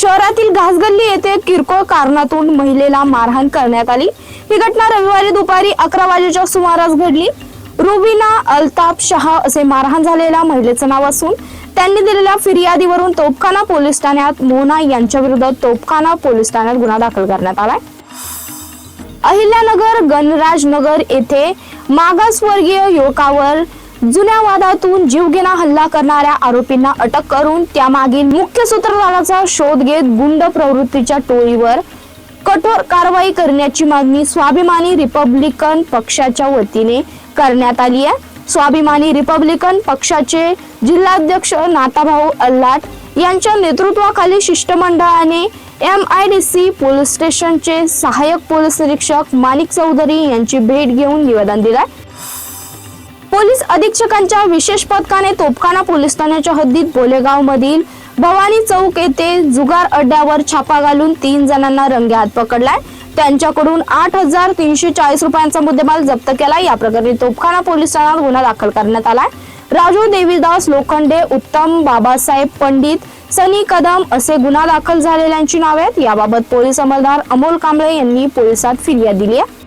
शहरातील घासगल्ली येथे किरकोळ कारणातून महिलेला मारहाण करण्यात आली. ही घटना रविवारी दुपारी अकरा वाजेच्या सुमारास घडली. रुबिना अल्ताफ शहा असे मारहाण झालेल्या महिलेचं नाव असून त्यांनी दिलेल्या फिर्यादीवरून तोपखाना पोलीस ठाण्यात मोना यांच्या विरुद्ध तोपखाना पोलीस ठाण्यात गुन्हा दाखल करण्यात आलाय. अहिल्यानगर गणराजनगर येथे मागासवर्गीय युवकावर जुन्या वादातून जीवघेणा हल्ला करणाऱ्या आरोपींना अटक करून त्यामागील मुख्य सूत्रधाराचा शोध घेत गुंड प्रवृत्तीच्या टोळीवर कठोर कारवाई करण्याची मागणी स्वाभिमानी रिपब्लिकन पक्षाच्या वतीने करण्यात आली आहे. स्वाभिमानी रिपब्लिकन पक्षाचे जिल्हाध्यक्ष नाताभाऊ अल्लाट यांच्या नेतृत्वाखाली शिष्टमंडळाने M I D C police स्टेशनचे सहाय्यक पोलीस निरीक्षक माणिक चौधरी यांची भेट घेऊन निवेदन दिलंय. पोलीस अधीक्षकांच्या विशेष पथकाने तोपखाना पोलीस ठाण्याच्या हद्दीत बोलेगाव मधील भवानी चौक येथे जुगार अड्ड्यावर छापा घालून तीन जणांना रंगेहात पकडलाय. त्यांच्याकडून आठ हजार तीनशे चाळीस रुपयांचा मुद्देमाल जप्त केला या प्रकरणी तोपखाना पोलीस ठाण्यात गुन्हा दाखल करण्यात आलाय. राजू देवीदास लोखंडे उत्तम बाबासाहेब पंडित सनी कदम असे गुन्हा दाखल झालेल्यांची नावे आहेत. याबाबत पोलीस अंमलदार अमोल कांबळे यांनी पोलिसात फिर्याद दिली आहे.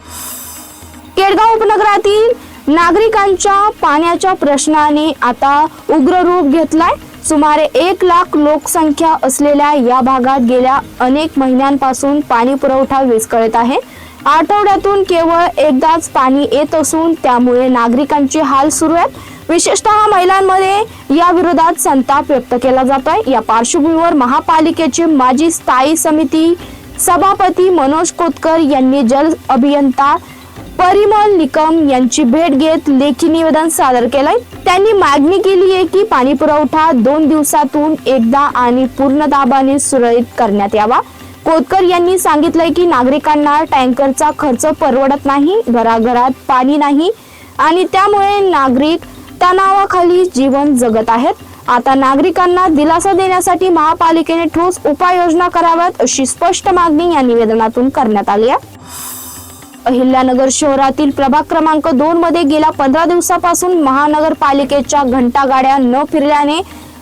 केडगाव उपनगरातील नागरिकांच्या पाण्याच्या प्रश्नाने आता उग्र रूप घेतलाय. सुमारे एक लाख लोकसंख्या असलेल्या या भागात गेल्या अनेक महिन्यांपासून पाणी पुरवठा विस्कळीत आहे. आठवड्यातून केवळ एकदाच पाणी येत असून त्यामुळे नागरिकांचे हाल सुरू आहेत. विशेषतः महिलांमध्ये या विरोधात संताप व्यक्त केला जातोय. या पार्श्वभूमीवर महापालिकेचे माजी स्थायी समिती सभापती मनोज कोतकर यांनी जल अभियंता परिमल निकम यांची भेट घेत लेखी निवेदन सादर केलंय. त्यांनी मागणी केली आहे की पाणी पुरवठा दोन दिवसातून एकदा आणि पूर्ण दाबाने सुरळीत करण्यात यावा. कोतकर यांनी सांगितलंय की नागरिकांना टँकरचा खर्च परवडत नाही घराघरात पाणी नाही आणि त्यामुळे नागरिक तणावाखाली जीवन जगत आहेत. आता नागरिकांना दिलासा देण्यासाठी महापालिकेने ठोस उपाययोजना कराव्यात अशी स्पष्ट मागणी या निवेदनातून करण्यात आली आहे. अहिल्यानगर शहरातील प्रभाग क्रमांक दोन मध्ये गेल्या पंधरा दिवसापासून महानगरपालिकेच्या घंटा गाड्या न फिरल्याने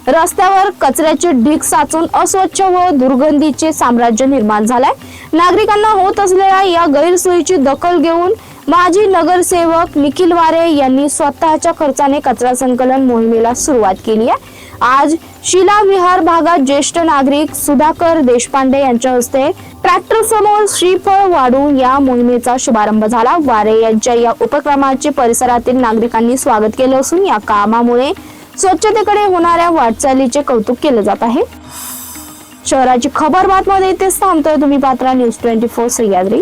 रस्त्यावर कचऱ्याचे ढीग साचून अस्वच्छ व दुर्गंधीचे साम्राज्य निर्माण झालंय. नागरिकांना होत असलेल्या या गैरसोयीची दखल घेऊन माजी नगरसेवक निखिल वारे यांनी स्वतःच्या खर्चाने कचरा संकलन मोहिमेला सुरुवात केली आहे. आज शिला विहार भागात ज्येष्ठ नागरिक सुधाकर देशपांडे यांच्या हस्ते ट्रॅक्टर समोर श्रीफळ वाढून या मोहिमेचा शुभारंभ झाला. वारे यांच्या या उपक्रमाचे परिसरातील नागरिकांनी स्वागत केलं असून या कामामुळे स्वच्छतेकडे होणाऱ्या वाटचालीचे कौतुक केले जात आहे. शहराची खबर बातमध्ये इथेच थांबतोय तुम्ही Patra. News twenty four Sahyadri.